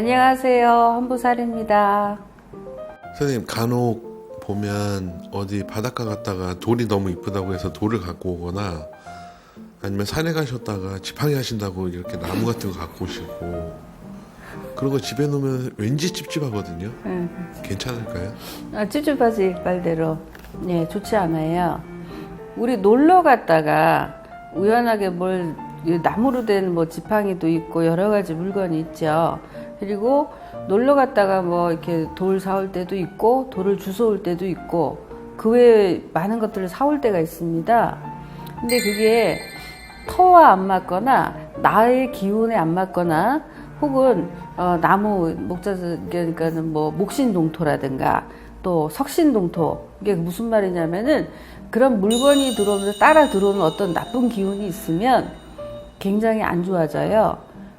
안녕하세요. 한부살입니다. 선생님 간혹 보면 어디 바닷가 갔다가 돌이 너무 이쁘다고 해서 돌을 갖고 오거나 아니면 산에 가셨다가 지팡이 하신다고 이렇게 나무 같은 거 갖고 오시고 그런 거 집에 놓으면 왠지 찝찝하거든요. 괜찮을까요? 아, 찝찝하지 말대로. 네, 좋지 않아요. 우리 놀러 갔다가 우연하게 뭘이 나무로 된 뭐 지팡이도 있고 여러 가지 물건이 있죠. 그리고 놀러 갔다가 뭐 이렇게 돌 사올 때도 있고 돌을 주워올 때도 있고 그 외에 많은 것들을 사올 때가 있습니다. 근데 그게 터와 안 맞거나 나의 기운에 안 맞거나 혹은 어, 나무 목자들 그러니까는 뭐 목신동토라든가 또 석신동토 이게 무슨 말이냐면은 그런 물건이 들어오면서 따라 들어오는 어떤 나쁜 기운이 있으면 굉장히 안 좋아져요.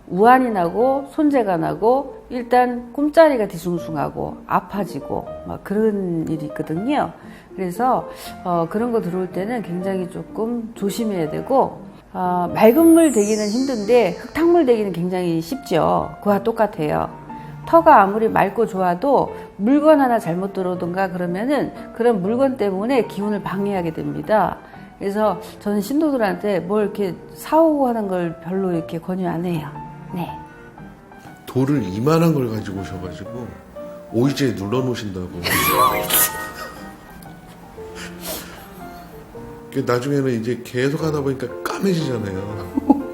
우환이 나고 손재가 나고 일단 꿈자리가 뒤숭숭하고 아파지고 막 그런 일이 있거든요. 그래서 어, 그런 거 들어올 때는 굉장히 조금 조심해야 되고 어, 맑은 물 되기는 힘든데 흙탕물 되기는 굉장히 쉽죠. 그와 똑같아요. 터가 아무리 맑고 좋아도 물건 하나 잘못 들어오던가 그러면은 그런 물건 때문에 기운을 방해하게 됩니다. 그래서 저는 신도들한테 뭘 이렇게 사오고 하는 걸 별로 이렇게 권유 안 해요. 네. 돌을 이만한 걸 가지고 오셔가지고 오이지에 눌러 놓으신다고. 그 나중에는 이제 계속 하다 보니까 까매지잖아요.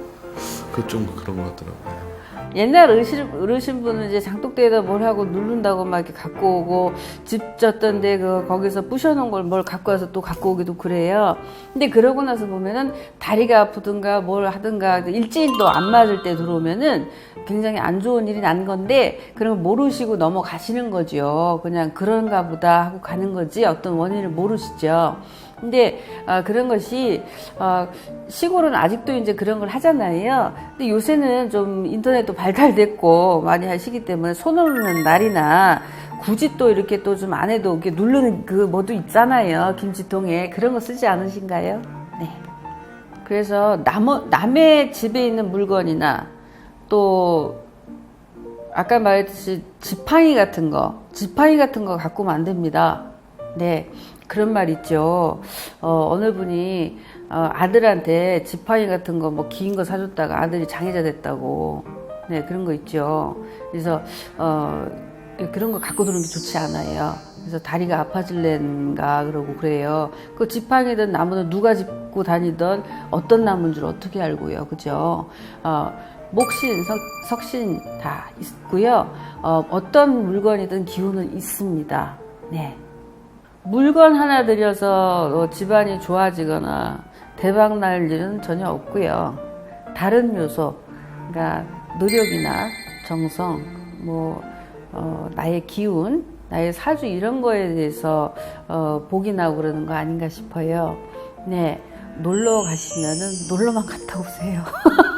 그 좀 그런 것 같더라고요. 옛날 어르신, 어르신 분은 이제 장독대에다 뭘 하고 누른다고 막 이렇게 갖고 오고 집 졌던데 그 거기서 부셔놓은 걸 뭘 갖고 와서 또 갖고 오기도 그래요. 근데 그러고 나서 보면은 다리가 아프든가 뭘 하든가 일진도 안 맞을 때 들어오면은 굉장히 안 좋은 일이 난 건데 그런 걸 모르시고 넘어가시는 거죠. 그냥 그런가 보다 하고 가는 거지 어떤 원인을 모르시죠. 근데 아, 그런 것이 어, 시골은 아직도 이제 그런 걸 하잖아요. 근데 요새는 좀 인터넷도 발달됐고 많이 하시기 때문에 손 오르는 날이나 굳이 또 이렇게 또 좀 안 해도 이렇게 누르는 그 뭐도 있잖아요. 김치통에 그런 거 쓰지 않으신가요? 네. 그래서 남, 남의 집에 있는 물건이나 또 아까 말했듯이 지팡이 같은 거, 지팡이 같은 거 갖고 됩니다. 네. 그런 말 있죠. 어, 어느 분이 어, 아들한테 지팡이 같은 거 뭐 긴 거 사줬다가 아들이 장애자 됐다고. 네, 그런 거 있죠. 그래서, 어, 그런 거 갖고 들어오는 게 좋지 않아요. 그래서 다리가 아파질랜가 그러고 그래요. 그 지팡이든 나무든 누가 짚고 다니던 어떤 나무인 줄 어떻게 알고요. 그죠? 어, 목신, 석, 석신 다 있고요. 어, 어떤 물건이든 기운은 있습니다. 네. 물건 하나 들여서 어, 집안이 좋아지거나 대박 날 일은 전혀 없고요. 다른 요소, 그러니까 노력이나 정성, 뭐 어, 나의 기운, 나의 사주 이런 거에 대해서 어, 복이 나고 그러는 거 아닌가 싶어요. 네, 놀러 가시면은 놀러만 갔다 오세요.